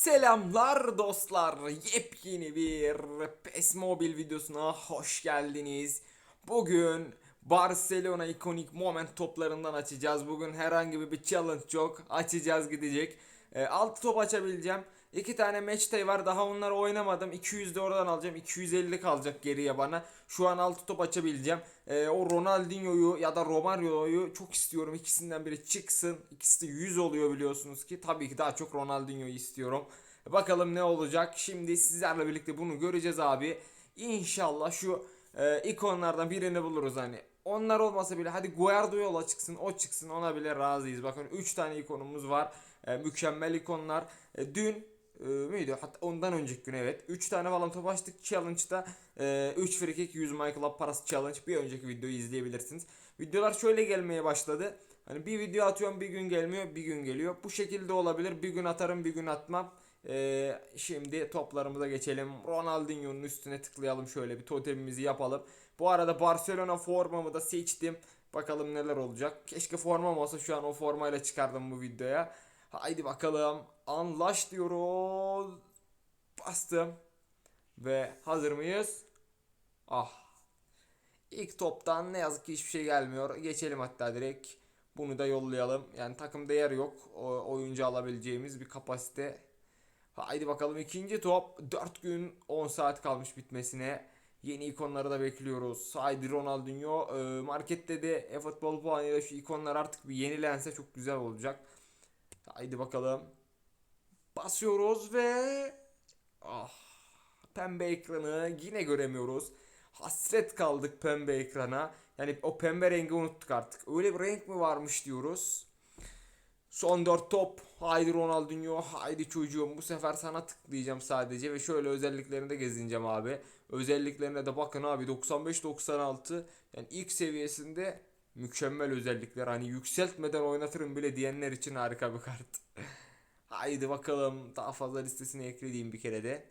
Selamlar dostlar. Yepyeni bir PES Mobile videosuna hoş geldiniz. Bugün Barcelona ikonik moment toplarından açacağız. Bugün herhangi bir challenge yok. Açacağız gidecek. 6 top açabileceğim. 2 tane match day var. Daha onları oynamadım. 200 de oradan alacağım. 250 kalacak geriye bana. Şu an 6 top açabileceğim. Ee, o Ronaldinho'yu ya da Romario'yu çok istiyorum. İkisinden biri çıksın. İkisi de 100 oluyor biliyorsunuz ki. Tabii ki daha çok Ronaldinho'yu istiyorum. Bakalım ne olacak. Şimdi sizlerle birlikte bunu göreceğiz abi. İnşallah şu e, ikonlardan birini buluruz hani. Onlar olmasa bile hadi Guardo yola çıksın o çıksın ona bile razıyız. Bakın 3 tane ikonumuz var. E, mükemmel ikonlar. E, dün e, müydü? Hatta ondan önceki gün evet. 3 tane falan top açtık challenge'da. E, 3 free kick 100 Michael Up parası challenge. Bir önceki videoyu izleyebilirsiniz. Videolar şöyle gelmeye başladı. Hani bir video atıyorum bir gün gelmiyor bir gün geliyor. Bu şekilde olabilir. Bir gün atarım bir gün atmam. Ee, şimdi toplarımıza geçelim. Ronaldinho'nun üstüne tıklayalım şöyle bir totemimizi yapalım. Bu arada Barcelona formamı da seçtim. Bakalım neler olacak. Keşke formam olsa şu an o formayla çıkardım bu videoya. Haydi bakalım. Anlaş diyoruz. Bastım. Ve hazır mıyız? Ah. İlk toptan ne yazık ki hiçbir şey gelmiyor. Geçelim hatta direkt. Bunu da yollayalım. Yani takımda yer yok. O, oyuncu alabileceğimiz bir kapasite Haydi bakalım ikinci top. 4 gün 10 saat kalmış bitmesine. Yeni ikonları da bekliyoruz. Haydi Ronaldinho. Ee, markette de e-futbol puanıyla şu ikonlar artık bir yenilense çok güzel olacak. Haydi bakalım. Basıyoruz ve ah pembe ekranı yine göremiyoruz. Hasret kaldık pembe ekrana. Yani o pembe rengi unuttuk artık. Öyle bir renk mi varmış diyoruz. Son 4 top. Haydi Ronaldinho. Haydi çocuğum. Bu sefer sana tıklayacağım sadece. Ve şöyle özelliklerini de gezineceğim abi. Özelliklerine de bakın abi. 95-96. Yani ilk seviyesinde mükemmel özellikler. Hani yükseltmeden oynatırım bile diyenler için harika bir kart. Haydi bakalım. Daha fazla listesine eklediğim bir kere de.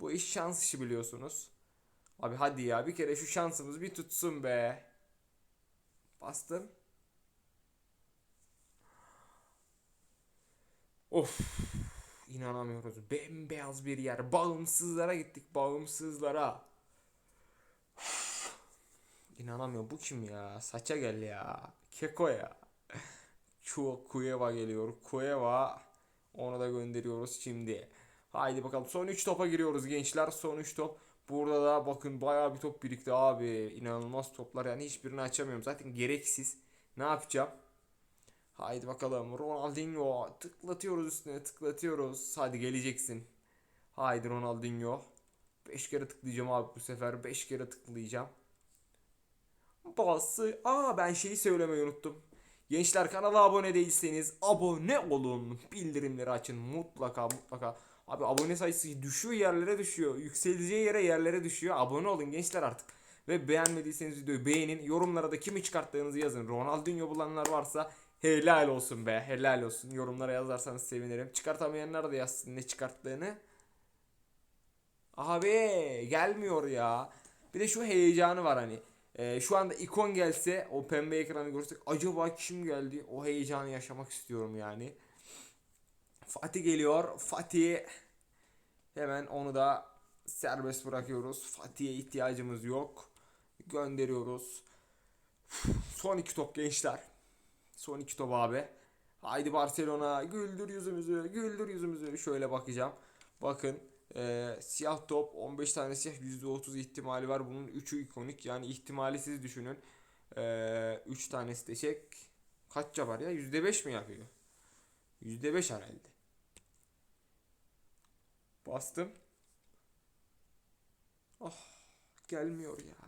Bu iş şans işi biliyorsunuz. Abi hadi ya bir kere şu şansımız bir tutsun be. Bastım. Of inanamıyoruz. Bembeyaz bir yer. Bağımsızlara gittik. Bağımsızlara. İnanamıyorum. Bu kim ya? Saça gel ya. Keko ya. Şu Kueva geliyor. Kueva. Onu da gönderiyoruz şimdi. Haydi bakalım. Son 3 topa giriyoruz gençler. Son 3 top. Burada da bakın bayağı bir top birikti abi. İnanılmaz toplar yani hiçbirini açamıyorum. Zaten gereksiz. Ne yapacağım? Haydi bakalım Ronaldinho tıklatıyoruz üstüne tıklatıyoruz. Hadi geleceksin. Haydi Ronaldinho. 5 kere tıklayacağım abi bu sefer. 5 kere tıklayacağım. Bası. Aa ben şeyi söylemeyi unuttum. Gençler kanala abone değilseniz abone olun. Bildirimleri açın mutlaka mutlaka. Abi abone sayısı düşüyor yerlere düşüyor. Yükseleceği yere yerlere düşüyor. Abone olun gençler artık. Ve beğenmediyseniz videoyu beğenin. Yorumlara da kimi çıkarttığınızı yazın. Ronaldinho bulanlar varsa Helal olsun be helal olsun. Yorumlara yazarsanız sevinirim. Çıkartamayanlar da yazsın ne çıkarttığını. Abi gelmiyor ya. Bir de şu heyecanı var hani. Ee, şu anda ikon gelse o pembe ekranı görsek acaba kim geldi? O heyecanı yaşamak istiyorum yani. Fatih geliyor. Fatih hemen onu da serbest bırakıyoruz. Fatih'e ihtiyacımız yok. Gönderiyoruz. Son iki top gençler. Son iki top abi. Haydi Barcelona güldür yüzümüzü güldür yüzümüzü şöyle bakacağım. Bakın e, siyah top 15 tane siyah %30 ihtimali var. Bunun 3'ü ikonik yani ihtimali siz düşünün. E, 3 tanesi de çek. Kaç yapar ya? %5 mi yapıyor? %5 herhalde. Bastım. Oh gelmiyor ya.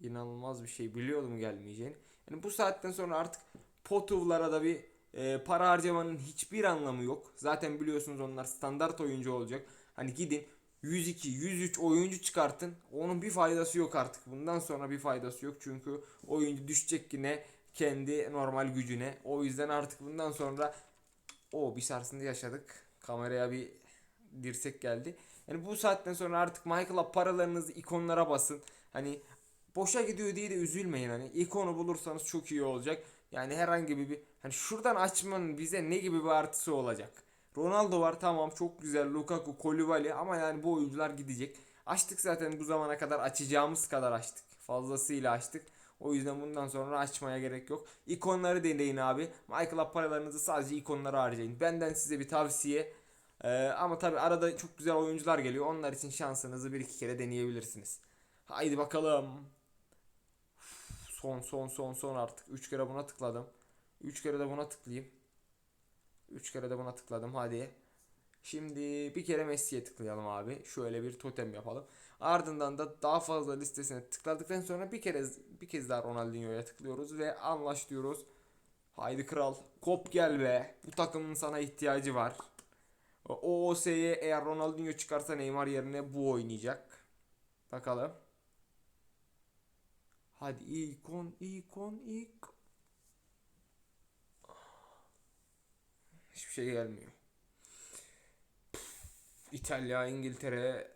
İnanılmaz bir şey. Biliyordum gelmeyeceğini. Yani bu saatten sonra artık Potov'lara da bir e, para harcamanın hiçbir anlamı yok. Zaten biliyorsunuz onlar standart oyuncu olacak. Hani gidin 102, 103 oyuncu çıkartın. Onun bir faydası yok artık. Bundan sonra bir faydası yok. Çünkü oyuncu düşecek yine kendi normal gücüne. O yüzden artık bundan sonra o bir sarsıntı yaşadık. Kameraya bir dirsek geldi. Yani bu saatten sonra artık Michael'a paralarınızı ikonlara basın. Hani boşa gidiyor diye de üzülmeyin hani. ikonu bulursanız çok iyi olacak. Yani herhangi bir hani şuradan açmanın bize ne gibi bir artısı olacak? Ronaldo var tamam çok güzel. Lukaku, Koulibaly ama yani bu oyuncular gidecek. Açtık zaten bu zamana kadar açacağımız kadar açtık. Fazlasıyla açtık. O yüzden bundan sonra açmaya gerek yok. İkonları deneyin abi. Michael'a paralarınızı sadece ikonlara harcayın. Benden size bir tavsiye. Ee, ama tabi arada çok güzel oyuncular geliyor. Onlar için şansınızı bir iki kere deneyebilirsiniz. Haydi bakalım. Son son son son artık. 3 kere buna tıkladım. 3 kere de buna tıklayayım. 3 kere de buna tıkladım. Hadi. Şimdi bir kere Messi'ye tıklayalım abi. Şöyle bir totem yapalım. Ardından da daha fazla listesine tıkladıktan sonra bir kere bir kez daha Ronaldinho'ya tıklıyoruz ve anlaş diyoruz. Haydi kral. Kop gel be. Bu takımın sana ihtiyacı var. OOS'ye eğer Ronaldinho çıkarsa Neymar yerine bu oynayacak. Bakalım. Hadi ikon ikon ikon. Hiçbir şey gelmiyor. İtalya, İngiltere,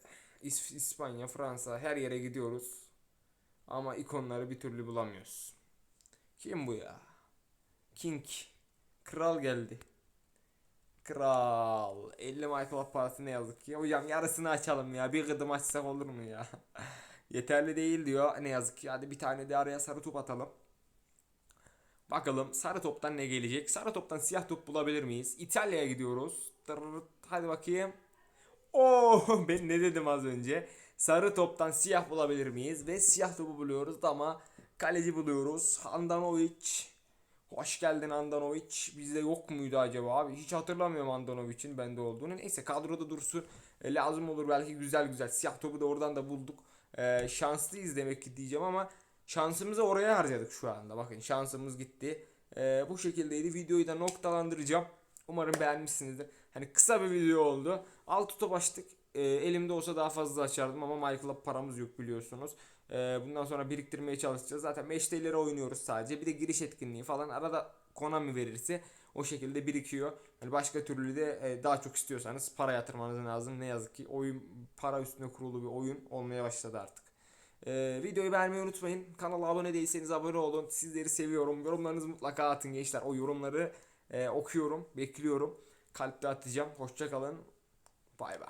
İs- İspanya, Fransa her yere gidiyoruz. Ama ikonları bir türlü bulamıyoruz. Kim bu ya? King. Kral geldi. Kral. 50 Michael parası ne yazık ki. Hocam yarısını açalım ya. Bir gıdım açsak olur mu ya? Yeterli değil diyor. Ne yazık ki. Hadi bir tane de araya sarı top atalım. Bakalım sarı toptan ne gelecek? Sarı toptan siyah top bulabilir miyiz? İtalya'ya gidiyoruz. Hadi bakayım. Oh ben ne dedim az önce? Sarı toptan siyah bulabilir miyiz? Ve siyah topu buluyoruz ama kaleci buluyoruz. Handanovic. Hoş geldin Handanovic. Bizde yok muydu acaba abi? Hiç hatırlamıyorum Handanovic'in bende olduğunu. Neyse kadroda dursun. E, lazım olur belki güzel güzel. Siyah topu da oradan da bulduk. E, şanslıyız demek ki diyeceğim ama şansımızı oraya harcadık şu anda. Bakın şansımız gitti. E, bu şekildeydi. Videoyu da noktalandıracağım. Umarım beğenmişsinizdir. Hani kısa bir video oldu. Altı top açtık. E, elimde olsa daha fazla açardım ama Michael'a paramız yok biliyorsunuz. E, bundan sonra biriktirmeye çalışacağız. Zaten meşteleri oynuyoruz sadece. Bir de giriş etkinliği falan arada Konami verirse o şekilde birikiyor. Yani başka türlü de e, daha çok istiyorsanız para yatırmanız lazım. Ne yazık ki oyun para üstüne kurulu bir oyun olmaya başladı artık. Ee, videoyu beğenmeyi unutmayın. Kanala abone değilseniz abone olun. Sizleri seviyorum. Yorumlarınızı mutlaka atın gençler. O yorumları e, okuyorum, bekliyorum. Kalpte atacağım. Hoşça kalın. Bay bay.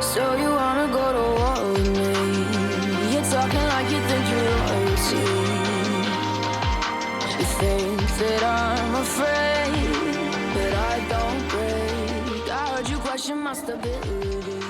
So you wanna go to war with me? You're talking like you think you're royalty. Think that I'm afraid, but I don't break. I heard you question my stability.